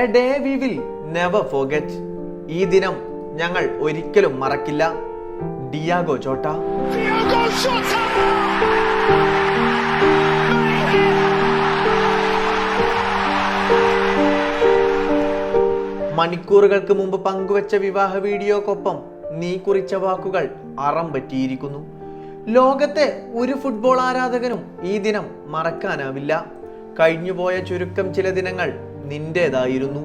A day we will never forget ഈ ദിനം ഞങ്ങൾ ഒരിക്കലും മറക്കില്ല. Diogo Jota! മണിക്കൂറുകൾക്ക് മുമ്പ് പങ്കുവച്ച വിവാഹ വീഡിയോക്കൊപ്പം നീ കുറിച്ച വാക്കുകൾ അറം പറ്റിയിരിക്കുന്നു. ലോകത്തെ ഒരു ഫുട്ബോൾ ആരാധകനും ഈ ദിനം മറക്കാനാവില്ല. കഴിഞ്ഞുപോയ ചുരുക്കം ചില ദിനങ്ങൾ നിന്റേതായിരുന്നു.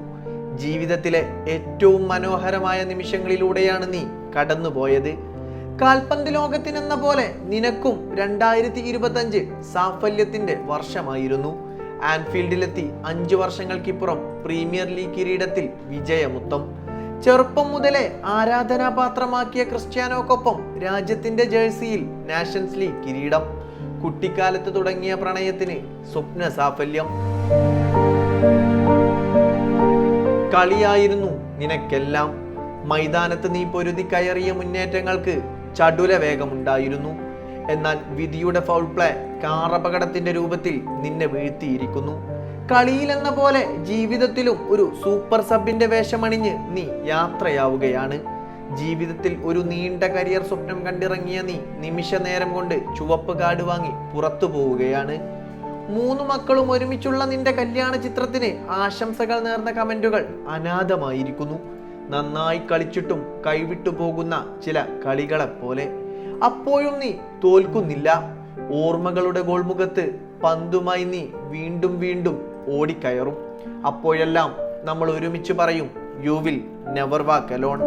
ജീവിതത്തിലെ ഏറ്റവും മനോഹരമായ നിമിഷങ്ങളിലൂടെയാണ് നീ കടന്നുപോയത്. കാൽപന്ത് ലോകത്തിനെന്ന പോലെ നിനക്കും രണ്ടായിരത്തി ഇരുപത്തഞ്ച് സാഫല്യത്തിന്റെ വർഷമായിരുന്നു. ആൻഫീൽഡിലെത്തി അഞ്ചു വർഷങ്ങൾക്കിപ്പുറം പ്രീമിയർ ലീഗ് കിരീടത്തിൽ വിജയമുത്തം. ചെറുപ്പം മുതലേ ആരാധനാപാത്രമാക്കിയ ക്രിസ്ത്യാനോക്കൊപ്പം രാജ്യത്തിന്റെ ജേഴ്സിയിൽ നാഷൻസ് ലീഗ് കിരീടം. കുട്ടിക്കാലത്ത് തുടങ്ങിയ പ്രണയത്തിന് സ്വപ്ന സാഫല്യം കളിയായിരുന്നു. നിനക്കെല്ലാം മൈതാനത്ത് നീ പൊരുതി കയറിയ മുന്നേറ്റങ്ങൾക്ക് ചടുല വേഗമുണ്ടായിരുന്നു. എന്നാൽ വിധിയുടെ ഫൗൾ പ്ലേ കാറപകടത്തിന്റെ രൂപത്തിൽ നിന്നെ വീഴ്ത്തിയിരിക്കുന്നു. കളിയിലെന്ന പോലെ ജീവിതത്തിലും ഒരു സൂപ്പർ സബിന്റെ വേഷമണിഞ്ഞ് നീ യാത്രയാവുകയാണ്. ജീവിതത്തിൽ ഒരു നീണ്ട കരിയർ സ്വപ്നം കണ്ടിറങ്ങിയ നീ നിമിഷ നേരം കൊണ്ട് ചുവപ്പ് കാർഡ് വാങ്ങി പുറത്തു പോവുകയാണ്. മൂന്ന് മക്കളും ഒരുമിച്ചുള്ള നിന്റെ കല്യാണ ചിത്രത്തിന് ആശംസകൾ നേർന്ന കമന്റുകൾ അനാഥമായിരിക്കുന്നു. നന്നായി കളിച്ചിട്ടും കൈവിട്ടു പോകുന്ന ചില കളികളെപ്പോലെ അപ്പോഴും നീ തോൽക്കുന്നില്ല. ഓർമ്മകളുടെ ഗോൾമുഖത്ത് പന്തുമായി നീ വീണ്ടും വീണ്ടും ഓടിക്കയറും. അപ്പോഴെല്ലാം നമ്മൾ ഒരുമിച്ച് പറയും you will never walk alone